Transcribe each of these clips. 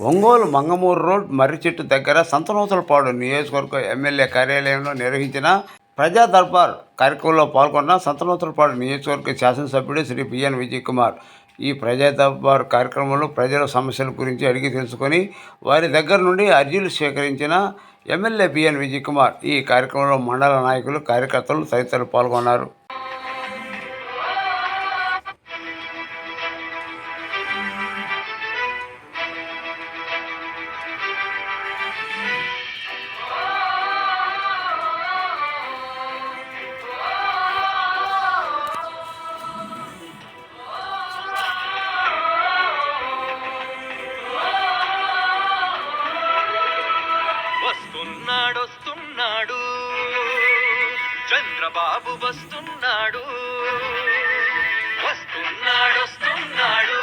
Ongole Mangamuru road మర్రి చెట్టు దగ్గర సంతనూతలపాడు నియోజకవర్గ ఎమ్మెల్యే కార్యాలయంలో నిర్వహించిన ప్రజా దర్బార్ కార్యక్రమంలో పాల్గొన్న సంతనూతలపాడు నియోజకవర్గ శాసనసభ్యుడు శ్రీ బిఎన్ విజయ్ కుమార్ ఈ ప్రజా దర్బార్ కార్యక్రమంలో ప్రజల సమస్యల గురించి అడిగి తెలుసుకొని వారి దగ్గర నుండి అర్జీలు స్వీకరించిన ఎమ్మెల్యే బిఎన్ విజయ్ కుమార్ ఈ కార్యక్రమంలో మండల నాయకులు కార్యకర్తలు తదితరులు పాల్గొన్నారు. వస్తున్నాడు వస్తున్నాడు. చంద్రబాబు వస్తున్నాడు. వస్తున్నాడు వస్తున్నాడు.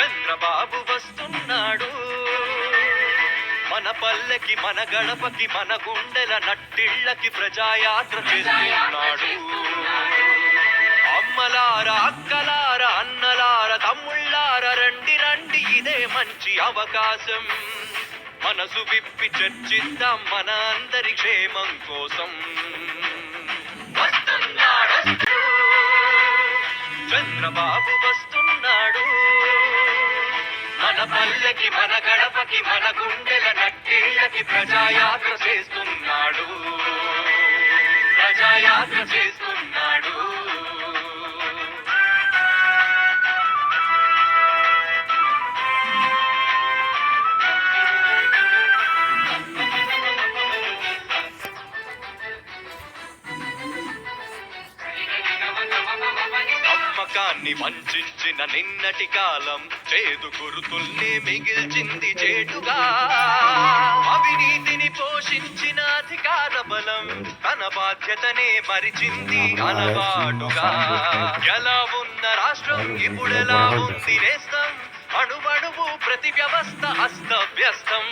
చంద్రబాబు వస్తున్నాడు. మన పల్లెకి మన గడపకి మన గుండెల నట్టిళ్ళకి ప్రజాయాత్ర చేస్తున్నాడు. అమ్మలార అక్కలార అన్నలార తమ్ముళ్ళార రండి రండి ఇదే మంచి అవకాశం. మనసు విప్పి చర్చిద్దాం మన అందరి క్షేమం కోసం. వస్తున్నాడు చంద్రబాబు వస్తున్నాడు. మన పల్లెకి మన గడపకి మన గుండెల నట్టిళ్ళకి ప్రజాయాత్ర చేస్తున్నాడు. ప్రజాయాత్ర చేస్తున్నాడు. నమ్మకాన్ని వంచిన నిన్నటి కాలం చేదు గురుతుల్ని మిగిల్చింది చేటుగా. అవినీతిని పోషించిన అధికార బలం తన బాధ్యతనే మరిచింది అలవాటుగా ఎలా ఉన్న రాష్ట్రం ఇప్పుడెలా ఉంది నేస్తం అణువణువు ప్రతి వ్యవస్థ అస్తవ్యస్తం.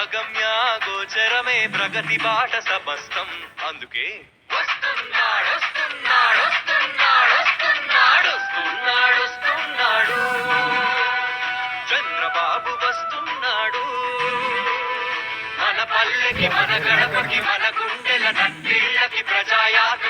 అగమ్య గోచరమే ప్రగతి బాట సమస్తం. అందుకే వస్తున్నాడు వస్తున్నాడు వస్తున్నాడు మన పల్లెకి మన గుండెల నట్టిళ్ళకి ప్రజాయాత్ర